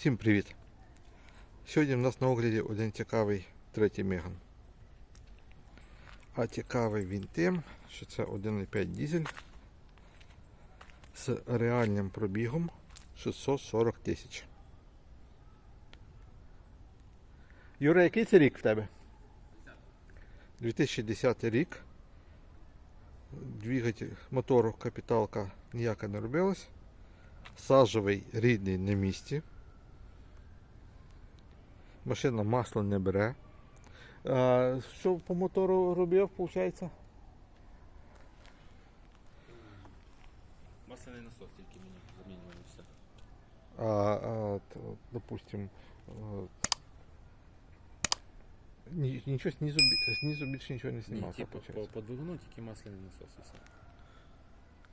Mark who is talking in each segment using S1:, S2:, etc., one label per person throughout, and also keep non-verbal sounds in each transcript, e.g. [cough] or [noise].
S1: Всім привіт! Сьогодні в нас на огляді один цікавий третій Меган. А цікавий він тим, що це 1,5 дизель з реальним пробігом 640 тисяч. Юра, який це рік в тебе? 2010 рік. Двигатель мотору капіталка ніяка не робилась. Сажовий рідний на місці. Машина масло не бере. А, що по мотору робив, виходить?
S2: Масляний насос тільки мені замінювали все.
S1: А, а, т- допустим, а, ні- нічого знизу, бі- знизу більше нічого не
S2: Ні,
S1: знімав,
S2: типу, по,
S1: виходить.
S2: по двигуну тільки масляний насос і все.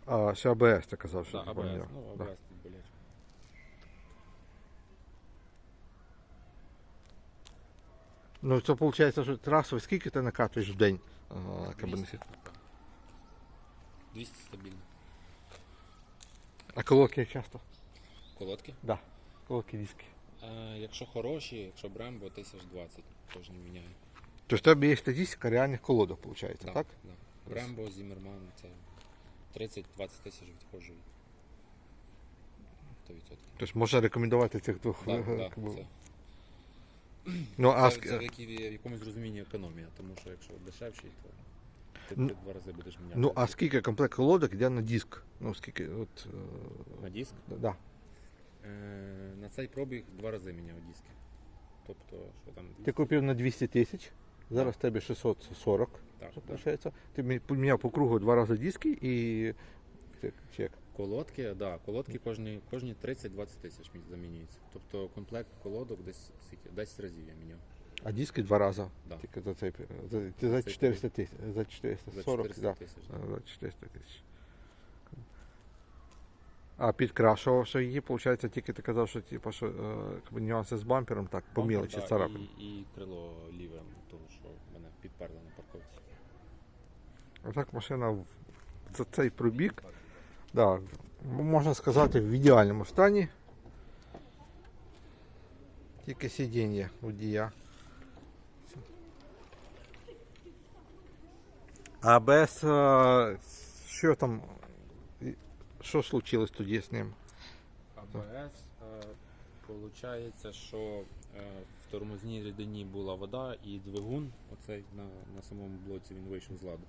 S1: А, ще АБС ти казав, що
S2: Так,
S1: ти
S2: АБС,
S1: поміняв.
S2: ну
S1: Да.
S2: АБС тут боляче.
S1: Ну, це виходить, що трасовий, скільки ти накатуєш в день? А,
S2: 200. 200 стабільно.
S1: а колодки як часто?
S2: Колодки?
S1: Да. Колодки диски.
S2: Е, якщо хороші, якщо Брембо, 1020 кожен міняє.
S1: Тобто в тебе є статистика реальних колодок, виходить,
S2: Да,
S1: так?
S2: Да. Брембо, Зіммерман, це 30-20 тисяч відходжу. 100%.
S1: Тобто можна рекомендувати цих двох.
S2: Да,
S1: е,
S2: да,
S1: кабел-
S2: це,
S1: Ну, а
S2: це, це в, якій- в якомусь розумінні економія, тому що якщо дешевший, то ти,
S1: Ну,
S2: ти два рази будеш міняти.
S1: Ну, а скільки комплект колодок йде на диск? Ну, скільки, от, е,
S2: На диск?
S1: да.
S2: Е, на цей пробіг два рази міняв диски. Тобто, що там.
S1: Ти купив на 200 тисяч, зараз в тебе 640,
S2: Так, так.
S1: виходить. Ти мі- поміняв по кругу два рази диски і чек. чек.
S2: Колодки, да, колодки кожні, кожні 30-20 тисяч мі- замінюються. Тобто комплект колодок десь скільки? 10 разів я міняв.
S1: А диски два рази.
S2: Да.
S1: Тільки за цей за, за 400 тисяч. За
S2: За
S1: 440,
S2: 400 тисяч.
S1: За 400 тисяч. А підкрашувавши її, виходить, тільки ти казав, що типу, що е, нюанси з бампером, так, по мілочі
S2: да,
S1: царапин.
S2: І, і крило ліве, тому що мене підперли на парковці.
S1: А так машина в- за цей пробіг, да, можна сказати, в ідеальному стані. Тільки сидіння водія. А без що там, і- що случилось тоді з ним?
S2: АБС, виходить, що в тормозній рідині була вода і двигун, оцей на, на самому блоці він вийшов з ладу.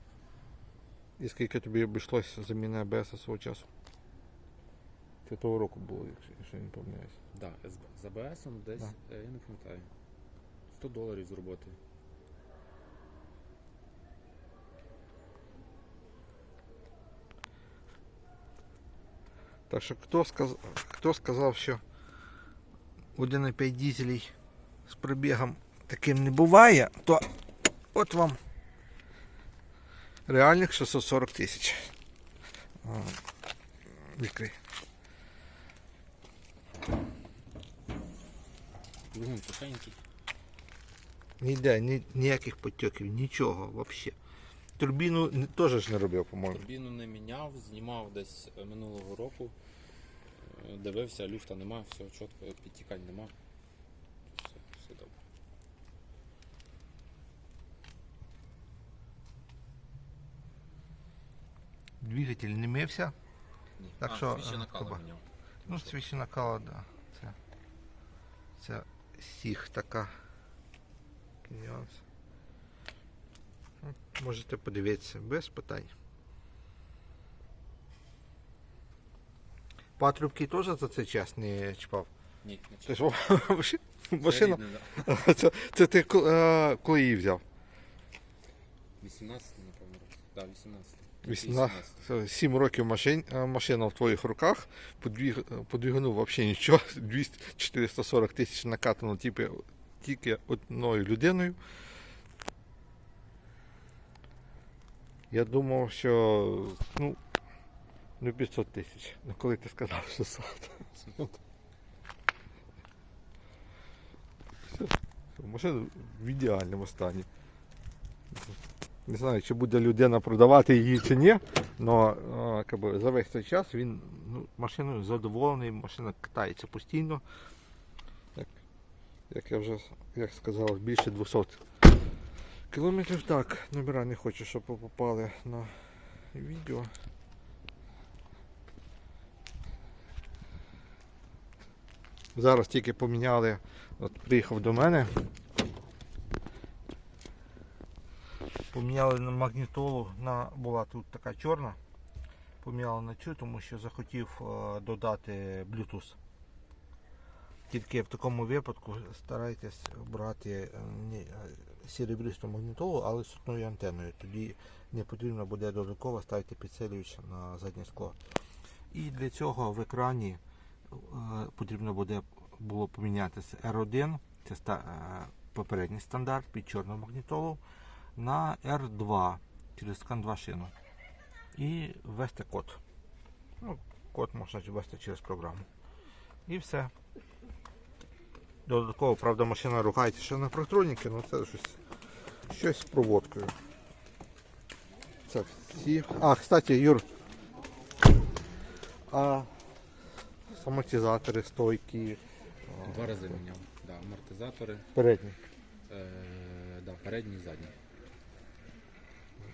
S1: І скільки тобі обійшлося заміна АБС свого часу? Це того року було, якщо, якщо я не помиляюсь.
S2: Да, з, АБСом десь,
S1: Да.
S2: е, я не пам'ятаю, 100 доларів з роботи.
S1: Так що хто, сказ... хто сказав, що 1,5 дізелей з пробігом таким не буває, то от вам реальних 640 тисяч. Відкрий.
S2: Двигун сухенький.
S1: Ніде, ні, ніяких потьоків, нічого взагалі. Турбіну теж ж не робив, по-моєму.
S2: Турбіну не міняв, знімав десь минулого року. Е, Дивився, люфта нема, все чітко, підтікань нема. Все, все добре.
S1: Двигатель не мився.
S2: Ні.
S1: Так
S2: а,
S1: що,
S2: свіжі
S1: е,
S2: накали
S1: Куба.
S2: міняв.
S1: Ну, свічі накала, да. Це, це сіх така. Нюанс. Можете подивитися без питань. Патрубки теж за цей час не чіпав.
S2: Ні, не
S1: Тобто, [laughs] машина-
S2: Це да. [laughs]
S1: Це, це ти е, коли її взяв?
S2: 18, напевно, році. Так, 18.
S1: 18, 7 років машин, е, машина в твоїх руках, подвіг, подвігнув взагалі нічого, [laughs] 200, 440 тисяч накатано тільки, тільки одною людиною. Я думав, що ну, ну 500 тисяч. Ну коли ти сказав 600. Ну, все. Машина в ідеальному стані. Не знаю, чи буде людина продавати її чи ні, але за весь цей час він ну, машиною задоволений, машина катається постійно. як я вже як сказав, більше 200 кілометрів. Так, номера не хочу, щоб попали на відео. Зараз тільки поміняли, от приїхав до мене. Поміняли на магнітолу, на, була тут така чорна. Поміняли на цю, тому що захотів е, додати Bluetooth. Тільки в такому випадку старайтесь брати е, е, серебристу магнітолу, але з одною антеною. Тоді не потрібно буде додатково ставити підсилювач на заднє скло. І для цього в екрані потрібно буде було поміняти з R1, це попередній стандарт під чорну магнітолу, на R2 через скан 2 шину. І ввести код. Ну, код можна ввести через програму. І все. Додатково, правда, машина ругається ще на протроніки, але це щось, щось з проводкою. Це всі. А, кстати, Юр. А амортизатори, стойки,
S3: Два рази міняв. Да, амортизатори,
S1: передні.
S3: е, да, передній і задній.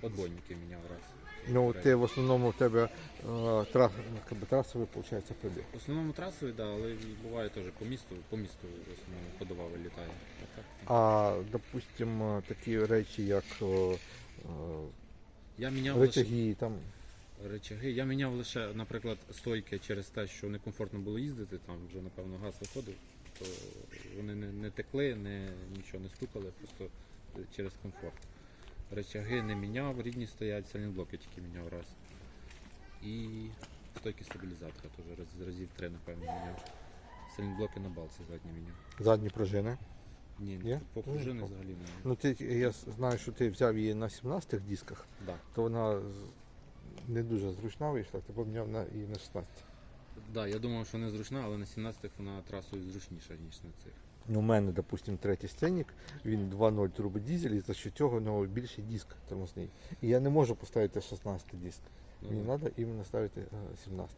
S3: Подбойники міняв раз.
S1: Ну, ти в основному в тебе е, трас, как би, трасовий, виходить, прибіг.
S3: В основному трасовий, да, але буває теж по місту, по місту в основному ходова вилітає. А так,
S1: А, допустимо, такі речі, як е,
S3: я
S1: е,
S3: міняв лише
S1: речаги, там,
S3: речаги. Я міняв лише, наприклад, стойки через те, що некомфортно було їздити, там вже напевно газ виходив, то вони не, не текли, не, нічого не стукали, просто через комфорт. Речаги не міняв, рідні стоять, сайлентблоки тільки міняв раз. І стойки стабілізатора теж раз, разів три, напевно, міняв. Сайлентблоки на балці задні міняв.
S1: задні пружини.
S3: Ні,
S1: Є?
S3: по
S1: Ну,
S3: пружини
S1: по-
S3: взагалі не міняв.
S1: Ну, ти, я знаю, що ти взяв її на 17 дисках,
S3: Да.
S1: то вона з- не дуже зручна вийшла, ти поміняв на, і на 16.
S3: Да, я думав, що не зручна, але на 17-х вона трасою зручніша, ніж на цих.
S1: У мене, допустим, третій сценік, він 2.0 турбодізель, і за що цього в нього більший диск тормозний. І я не можу поставити 16 диск.
S3: Ну,
S1: Мені треба іменно ставити е, 17.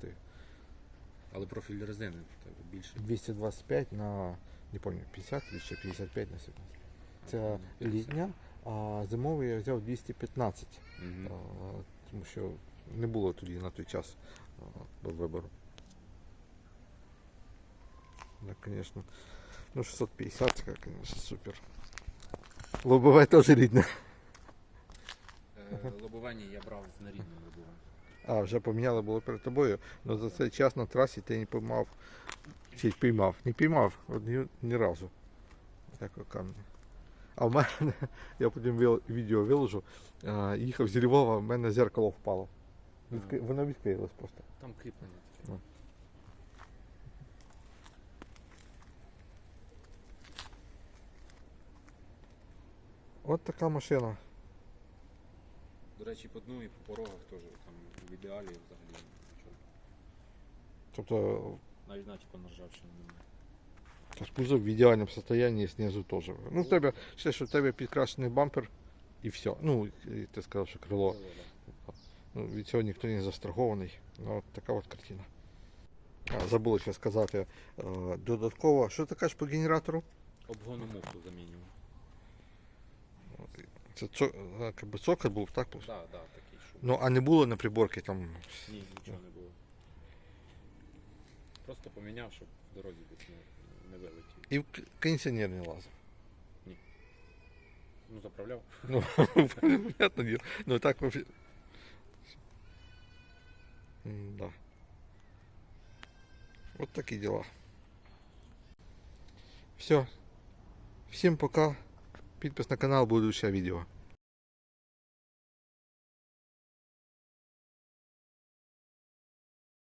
S3: Але профіль резини більше.
S1: 225 на не пам'ятаю, 50 чи ще 55 на 17. Це літня, а зимовий я взяв 215,
S3: Мгм.
S1: а, тому що не було тоді на той час а, вибору. Так, звісно. Ну, 650, це, звісно, супер. Лобове теж рідне.
S3: Е, Лобування я брав з нарідним лобовим.
S1: А, вже поміняли було перед тобою, але за цей час на трасі ти не поймав. Чи піймав? Не піймав от ні, разу. Такого камня. А в мене, [laughs] я потім вил- відео виложу, а, їхав з Львова, в мене зеркало впало. Відкри... Воно відклеїлось просто.
S3: Там кріплення таке.
S1: От така машина.
S3: До речі, по дну і по порогах теж там в ідеалі взагалі нічого.
S1: Тобто
S3: Навіть начебто на ржавчину немає.
S1: Тож кузов в ідеальному стані, знизу теж. Ну, в тебе ще що в тебе підкрашений бампер і все. Ну, ти сказав, що крило. Ну, від цього ніхто не застрахований. Ну, от така от картина. А, забули ще сказати е, додатково. Що ти кажеш по генератору?
S3: Обгону муфту замінював.
S1: Це цо, е, как би цоколь був, так?
S3: Так, да, да, такий шум.
S1: Ну, а не було на приборці там.
S3: Ні, нічого не було. Просто поміняв, щоб в дорозі десь не, не вилетів.
S1: І в к- кондиціонер не лазив.
S3: Ну, заправляв. [laughs]
S1: Ну, понятно діло. Ну так вообще. Да. Вот такие дела. Все. Всем пока. Підпис на канал, будущее видео.